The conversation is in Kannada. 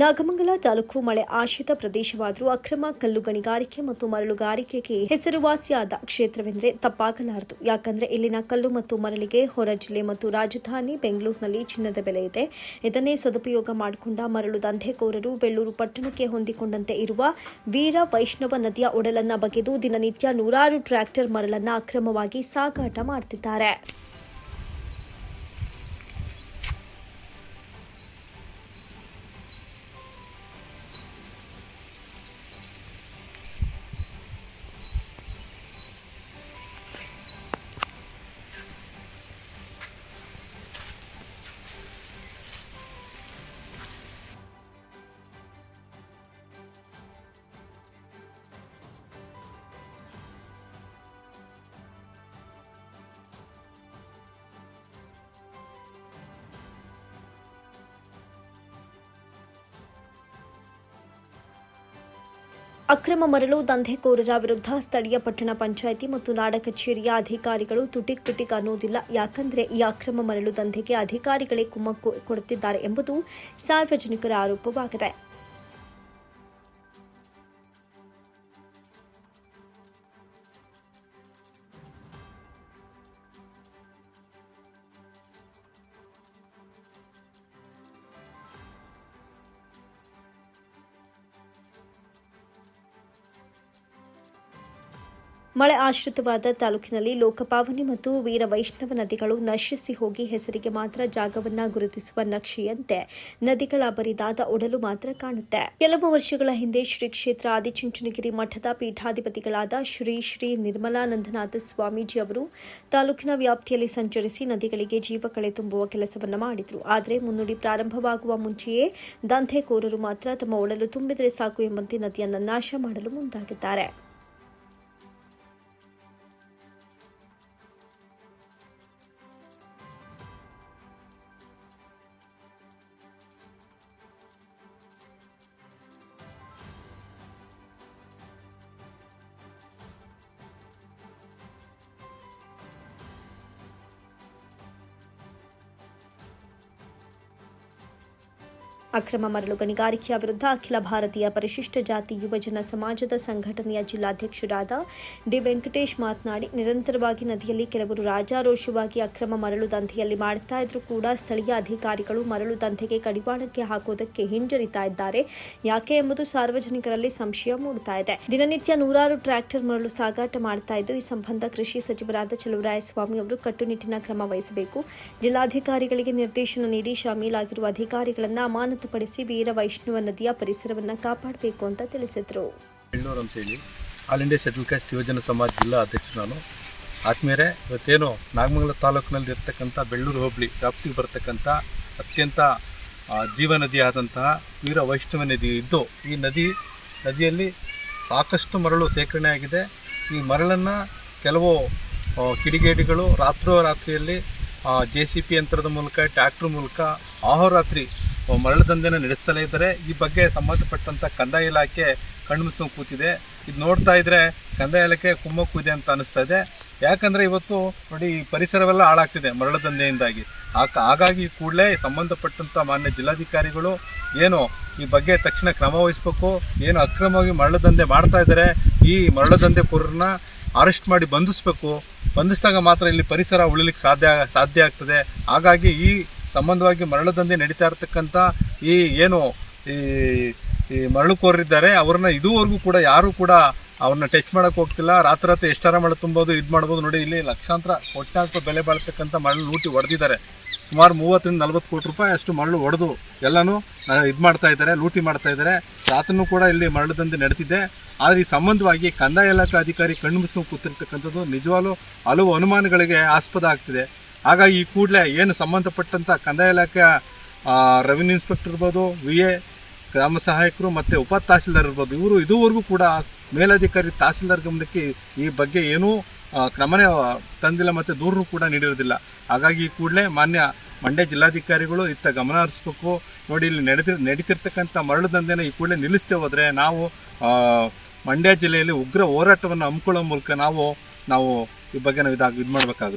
ನಾಗಮಂಗಲ ತಾಲೂಕು ಮಳೆ ಆಶ್ರಿತ ಪ್ರದೇಶವಾದರೂ ಅಕ್ರಮ ಕಲ್ಲು ಗಣಿಗಾರಿಕೆ ಮತ್ತು ಮರಳುಗಾರಿಕೆಗೆ ಹೆಸರುವಾಸಿಯಾದ ಕ್ಷೇತ್ರವೆಂದರೆ ತಪ್ಪಾಗಲಾರದು. ಯಾಕಂದ್ರೆ ಇಲ್ಲಿನ ಕಲ್ಲು ಮತ್ತು ಮರಳಿಗೆ ಹೊರ ಜಿಲ್ಲೆ ಮತ್ತು ರಾಜಧಾನಿ ಬೆಂಗಳೂರಿನಲ್ಲಿ ಚಿನ್ನದ ಬೆಲೆ ಇದೆ. ಇದನ್ನೇ ಸದುಪಯೋಗ ಮಾಡಿಕೊಂಡ ಮರಳು ದಂಧೆಕೋರರು ಬೆಳ್ಳೂರು ಪಟ್ಟಣಕ್ಕೆ ಹೊಂದಿಕೊಂಡಂತೆ ಇರುವ ವೀರ ವೈಷ್ಣವ ನದಿಯ ಒಡಲನ್ನ ಬಗೆದು ದಿನನಿತ್ಯ ನೂರಾರು ಟ್ರ್ಯಾಕ್ಟರ್ ಮರಳನ್ನ ಅಕ್ರಮವಾಗಿ ಸಾಗಾಟ ಮಾಡ್ತಿದ್ದಾರೆ. ಅಕ್ರಮ ಮರಳು, ದಂಧೆಕೋರರ ವಿರುದ್ಧ ಸ್ಥಳೀಯ ಪಟ್ಟಣ ಪಂಚಾಯಿತಿ ಮತ್ತು ನಾಡ ಕಚೇರಿಯ ಅಧಿಕಾರಿಗಳು ತುಟಿಕ್ ಪಿಟಿಕ್ ಅನ್ನೋದಿಲ್ಲ. ಯಾಕಂದ್ರೆ ಈ ಅಕ್ರಮ ಮರಳು, ದಂಧೆಗೆ ಅಧಿಕಾರಿಗಳೇ ಕುಮ್ಮಕ್ಕು ಕೊಡುತ್ತಿದ್ದಾರೆ ಎಂಬುದು ಸಾರ್ವಜನಿಕರ ಆರೋಪವಾಗಿದೆ. ಮಳೆ ಆಶ್ರಿತವಾದ ತಾಲೂಕಿನಲ್ಲಿ ಲೋಕಪಾವನಿ ಮತ್ತು ವೀರ ವೈಷ್ಣವ ನದಿಗಳು ನಶಿಸಿ ಹೋಗಿ ಹೆಸರಿಗೆ ಮಾತ್ರ ಜಾಗವನ್ನ ಗುರುತಿಸುವ ನಕ್ಷೆಯಂತೆ ನದಿಗಳ ಬರಿದಾದ ಒಡಲು ಮಾತ್ರ ಕಾಣುತ್ತೆ. ಕೆಲವು ವರ್ಷಗಳ ಹಿಂದೆ ಶ್ರೀ ಕ್ಷೇತ್ರ ಆದಿಚುಂಚನಗಿರಿ ಮಠದ ಪೀಠಾಧಿಪತಿಗಳಾದ ಶ್ರೀ ಶ್ರೀ ನಿರ್ಮಲಾನಂದನಾಥ ಸ್ವಾಮೀಜಿ ಅವರು ತಾಲೂಕಿನ ವ್ಯಾಪ್ತಿಯಲ್ಲಿ ಸಂಚರಿಸಿ ನದಿಗಳಿಗೆ ಜೀವ ಕಳೆ ತುಂಬುವ ಕೆಲಸವನ್ನ ಮಾಡಿದರು. ಆದರೆ ಮುನ್ನುಡಿ ಪ್ರಾರಂಭವಾಗುವ ಮುಂಚೆಯೇ ದಂಧೆಕೋರರು ಮಾತ್ರ ತಮ್ಮ ಒಡಲು ತುಂಬಿದರೆ ಸಾಕು ಎಂಬಂತೆ ನದಿಯನ್ನು ನಾಶ ಮಾಡಲು ಮುಂದಾಗಿದ್ದಾರೆ. ಅಕ್ರಮ ಮರಳು ಗಣಿಗಾರಿಕೆಯ ವಿರುದ್ಧ ಅಖಿಲ ಭಾರತೀಯ ಪರಿಶಿಷ್ಟ ಜಾತಿ ಯುವಜನ ಸಮಾಜದ ಸಂಘಟನೆಯ ಜಿಲ್ಲಾಧ್ಯಕ್ಷರಾದ ಡಿ ವೆಂಕಟೇಶ್ ಮಾತನಾಡಿ, ನಿರಂತರವಾಗಿ ನದಿಯಲ್ಲಿ ಕೆಲವರು ರಾಜಾರೋಷವಾಗಿ ಅಕ್ರಮ ಮರಳು ದಂಧೆಯಲ್ಲಿ ಮಾಡ್ತಾ ಇದ್ರೂ ಕೂಡ ಸ್ಥಳೀಯ ಅಧಿಕಾರಿಗಳು ಮರಳು ದಂಧೆಗೆ ಕಡಿವಾಣಕ್ಕೆ ಹಾಕೋದಕ್ಕೆ ಹಿಂಜರಿತಾ ಇದ್ದಾರೆ. ಯಾಕೆ ಎಂಬುದು ಸಾರ್ವಜನಿಕರಲ್ಲಿ ಸಂಶಯ ಮೂಡುತ್ತಾ ಇದೆ. ದಿನನಿತ್ಯ ನೂರಾರು ಟ್ರ್ಯಾಕ್ಟರ್ ಮರಳು ಸಾಗಾಟ ಮಾಡ್ತಾ ಇದ್ದು, ಈ ಸಂಬಂಧ ಕೃಷಿ ಸಚಿವರಾದ ಚಲುವರಾಯಸ್ವಾಮಿ ಅವರು ಕಟ್ಟುನಿಟ್ಟಿನ ಕ್ರಮ ವಹಿಸಬೇಕು. ಜಿಲ್ಲಾಧಿಕಾರಿಗಳಿಗೆ ನಿರ್ದೇಶನ ನೀಡಿ, ಶಾಮೀಲಾಗಿರುವ ಅಧಿಕಾರಿಗಳನ್ನು ಅಮಾನತುಪಡಿಸಿ ವೀರ ವೈಷ್ಣವ ನದಿಯ ಪರಿಸರವನ್ನು ಕಾಪಾಡಬೇಕು ಅಂತ ತಿಳಿಸಿದರು. Bellur all India schedule caste ಯುವಜನ ಸಮಾಜ ಜಿಲ್ಲಾ ಅಧ್ಯಕ್ಷ ನಾನು. ಆತ್ಮೀಯರೇ ಇವತ್ತೇನು ನಾಗಮಂಗಲ ತಾಲೂಕಿನಲ್ಲಿ ಇರ್ತಕ್ಕಂಥ ಬೆಳ್ಳೂರು ಹೋಬಳಿ ವ್ಯಾಪ್ತಿಗೆ ಬರ್ತಕ್ಕಂಥ ಅತ್ಯಂತ ಜೀವ ನದಿಯಾದಂತಹ ವೀರ ವೈಷ್ಣವ ನದಿ ಇದ್ದು ಈ ನದಿ ನದಿಯಲ್ಲಿ ಸಾಕಷ್ಟು ಮರಳು ಶೇಖರಣೆ ಆಗಿದೆ. ಈ ಮರಳನ್ನು ಕೆಲವು ಕಿಡಿಗೇಡಿಗಳು ರಾತ್ರೋರಾತ್ರಿಯಲ್ಲಿ ಜೆ ಸಿ ಪಿ ಯಂತ್ರದ ಮೂಲಕ ಟ್ಯಾಕ್ಟ್ರ್ ಮೂಲಕ ಅಹೋರಾತ್ರಿ ಆ, ಮರಳು ದಂಧೆಯನ್ನು ನಡೆಸ್ತಲೇ ಇದ್ದಾರೆ ಈ ಬಗ್ಗೆ ಸಂಬಂಧಪಟ್ಟಂಥ ಕಂದಾಯ ಇಲಾಖೆ ಕಣ್ಮುಚ್ಚು ಕೂತಿದೆ. ಇದು ನೋಡ್ತಾ ಇದ್ರೆ ಕಂದಾಯ ಇಲಾಖೆ ಕುಮ್ಮಕ್ಕು ಇದೆ ಅಂತ ಅನಿಸ್ತಾ ಇದೆ. ಯಾಕಂದರೆ ಇವತ್ತು ನೋಡಿ ಪರಿಸರವೆಲ್ಲ ಹಾಳಾಗ್ತಿದೆ ಮರಳು ದಂಧೆಯಿಂದಾಗಿ ಹಾಗಾಗಿ ಕೂಡಲೇ ಸಂಬಂಧಪಟ್ಟಂಥ ಮಾನ್ಯ ಜಿಲ್ಲಾಧಿಕಾರಿಗಳು ಏನು ಈ ಬಗ್ಗೆ ತಕ್ಷಣ ಕ್ರಮ ವಹಿಸಬೇಕು, ಏನು ಅಕ್ರಮವಾಗಿ ಮರಳು ದಂಧೆ ಮಾಡ್ತಾ ಇದ್ದಾರೆ, ಈ ಮರಳು ದಂಧೆಕೋರರನ್ನ ಅರೆಸ್ಟ್ ಮಾಡಿ ಬಂಧಿಸ್ಬೇಕು. ಬಂಧಿಸಿದಾಗ ಮಾತ್ರ ಇಲ್ಲಿ ಪರಿಸರ ಉಳಿಲಿಕ್ಕೆ ಸಾಧ್ಯ ಸಾಧ್ಯ ಆಗ್ತದೆ. ಹಾಗಾಗಿ ಈ ಸಂಬಂಧವಾಗಿ ಮರಳು ದಂಧೆ ನಡೀತಾ ಇರತಕ್ಕಂಥ ಈ ಏನು ಈ ಈ ಮರಳುಕೋರರಿದ್ದಾರೆ, ಅವ್ರನ್ನ ಇದುವರೆಗೂ ಕೂಡ ಯಾರು ಕೂಡ ಅವ್ರನ್ನ ಟಚ್ ಮಾಡಕ್ ಹೋಗ್ತಿಲ್ಲ. ರಾತ್ರಿ ರಾತ್ರಿ ಎಷ್ಟಾರ ಮಳೆ ತುಂಬೋದು, ಇದು ಮಾಡ್ಬೋದು ನೋಡಿ, ಇಲ್ಲಿ ಲಕ್ಷಾಂತರ ಕೋಟ್ಯಾಂತರ ಬೆಲೆ ಬಾಳ್ತಕ್ಕಂಥ ಮರಳು ಲೂಟಿ ಹೊಡೆದಿದ್ದಾರೆ ಸುಮಾರು ಮೂವತ್ತರಿಂದ ನಲ್ವತ್ತು ಕೋಟಿ ರೂಪಾಯಿ ಅಷ್ಟು ಮರಳು ಹೊಡೆದು ಎಲ್ಲನೂ ಇದು ಮಾಡ್ತಾ ಇದ್ದಾರೆ, ಲೂಟಿ ಮಾಡ್ತಾ ಇದ್ದಾರೆ. ರಾತ್ರಿನೂ ಕೂಡ ಇಲ್ಲಿ ಮರಳು ದಂಧೆ ನಡೀತಿದೆ. ಆದರೆ ಈ ಸಂಬಂಧವಾಗಿ ಕಂದಾಯ ಇಲಾಖೆ ಅಧಿಕಾರಿ ಕಣ್ಣು ಮುಚ್ಚು ಕೂತಿರ್ತಕ್ಕಂಥದ್ದು ನಿಜವಾಗ್ಲೂ ಹಲವು ಅನುಮಾನಗಳಿಗೆ ಆಸ್ಪದ ಆಗ್ತಿದೆ. ಹಾಗಾಗಿ ಈ ಕೂಡಲೇ ಏನು ಸಂಬಂಧಪಟ್ಟಂಥ ಕಂದಾಯ ಇಲಾಖೆ ರೆವಿನ್ಯೂ ಇನ್ಸ್ಪೆಕ್ಟರ್ ಇರ್ಬೋದು ವಿ ಎ ಗ್ರಾಮ ಸಹಾಯಕರು ಮತ್ತು ಉಪ ತಹಸೀಲ್ದಾರ್ ಇರ್ಬೋದು, ಇವರು ಇದುವರೆಗೂ ಕೂಡ ಮೇಲಧಿಕಾರಿ ತಹಸೀಲ್ದಾರ್ ಗಮನಕ್ಕೆ ಈ ಬಗ್ಗೆ ಏನೂ ಕ್ರಮನೇ ತಂದಿಲ್ಲ ಮತ್ತು ದೂರನೂ ಕೂಡ ನೀಡಿರೋದಿಲ್ಲ. ಹಾಗಾಗಿ ಈ ಕೂಡಲೇ ಮಾನ್ಯ ಮಂಡ್ಯ ಜಿಲ್ಲಾಧಿಕಾರಿಗಳು ಇತ್ತ ಗಮನ ಹರಿಸ್ಬೇಕು. ನೋಡಿ, ಇಲ್ಲಿ ನಡೆದಿ, ನಡೀತಿರ್ತಕ್ಕಂಥ ಮರಳು ದಂಧೆನ ಈ ಕೂಡಲೇ ನಿಲ್ಲಿಸ್ತೇ ಹೋದರೆ ನಾವು ಮಂಡ್ಯ ಜಿಲ್ಲೆಯಲ್ಲಿ ಉಗ್ರ ಹೋರಾಟವನ್ನು ಹಮ್ಮಿಕೊಳ್ಳೋ ಮೂಲಕ ನಾವು ನಾವು ಈ ಬಗ್ಗೆ ನಾವು ಇದಾಗಿ, ಇದು ಮಾಡಬೇಕಾಗುತ್ತೆ.